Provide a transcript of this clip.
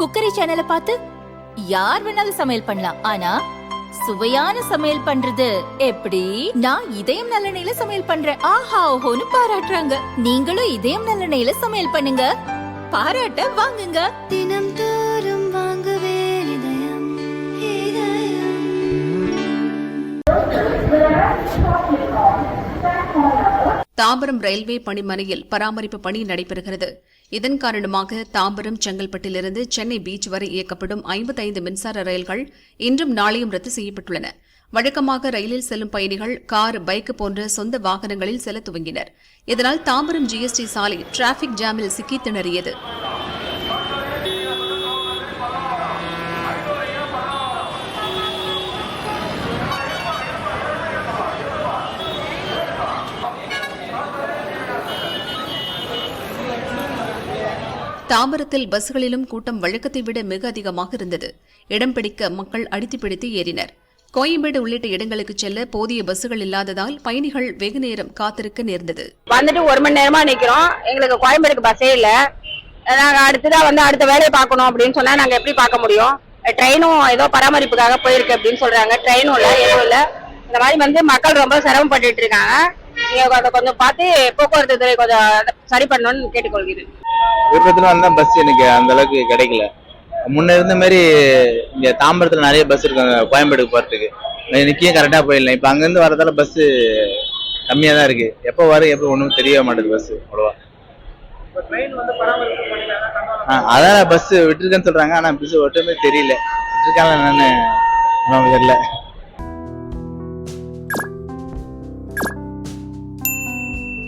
Cookery சேனலை பார்த்து யார் வேணாலும் சமையல் பண்ணலாம். ஆனா சுவையான சமையல் பண்றது எப்படி? நான் இதயம் நல்லெண்ணெயில சமையல் பண்றேன். ஆஹா ஓஹோன்னு பாராட்டுறாங்க. நீங்களும் இதயம் நல்லெண்ணெயில சமையல் பண்ணுங்க. பாராட்ட வாங்குங்க. தினம் தோறும் வாங்குவே இதயம் இதயம். தாம்பரம் ரயில்வே பணிமனையில் பராமரிப்பு பணி நடைபெறுகிறது. இதன் காரணமாக தாம்பரம் செங்கல்பட்டிலிருந்து சென்னை பீச் வரை இயக்கப்படும் 55 மின்சார ரயில்கள் இன்றும் நாளையும் ரத்து செய்யப்பட்டுள்ளன. வழக்கமாக ரயிலில் செல்லும் பயணிகள் கார் பைக் போன்ற சொந்த வாகனங்களில் செல்ல துவங்கினர். இதனால் தாம்பரம் ஜிஎஸ்டி சாலை டிராபிக் ஜாமில் சிக்கி திணறியது. தாம்பரத்தில் பஸ்களிலும் கூட்டம் வழக்கத்தை விட மிக அதிகமாக இருந்தது. இடம் பிடிக்க மக்கள் அடித்து பிடித்து ஏறினர். கோயம்பேடு உள்ளிட்ட இடங்களுக்கு செல்ல போதிய பஸ்கள் இல்லாததால் பயணிகள் வெகு நேரம் காத்திருக்க நேர்ந்தது. வந்துட்டு ஒரு மணி நேரமா நிக்கிறோம். எங்களுக்கு கோயம்பேடுக்கு பஸ்ஸே இல்ல. நாங்க அடுத்ததான் வந்து அடுத்த வேலையை பார்க்கணும் அப்படின்னு சொன்னா நாங்க எப்படி பார்க்க முடியும்? ட்ரெயினும் ஏதோ பராமரிப்புக்காக போயிருக்கு அப்படின்னு சொல்றாங்க. ட்ரெயினும் இல்ல எதுவும் இல்ல. இந்த மாதிரி வந்து மக்கள் ரொம்ப சிரமப்பட்டு இருக்காங்க. கொஞ்சம் பார்த்து போக்குவரத்து துறை கொஞ்சம் சரி பண்ணணும்னு கேட்டுக்கொள்கிறேன். விருப்பத்துல வந்தா பஸ் எனக்கு அந்த அளவுக்கு கிடைக்கல. முன்ன இருந்த மாதிரி இங்க தாம்பரத்துல நிறைய பஸ் இருக்கு அங்க கோயம்பேடுக்கு போறதுக்கு நிக்கியும் கரெக்டா போயிடலாம் இப்ப அங்க இருந்து வரதால பஸ் கம்மியா தான் இருக்கு. எப்போ வரும் எப்போ ஒண்ணும் தெரிய மாட்டேது பஸ் அவ்வளவா. ஆ, அதான் பஸ் விட்டுருக்கேன்னு சொல்றாங்க. ஆனா பஸ் ஒட்டுமே தெரியல. விட்டுருக்காங்க என்னன்னு தெரியல.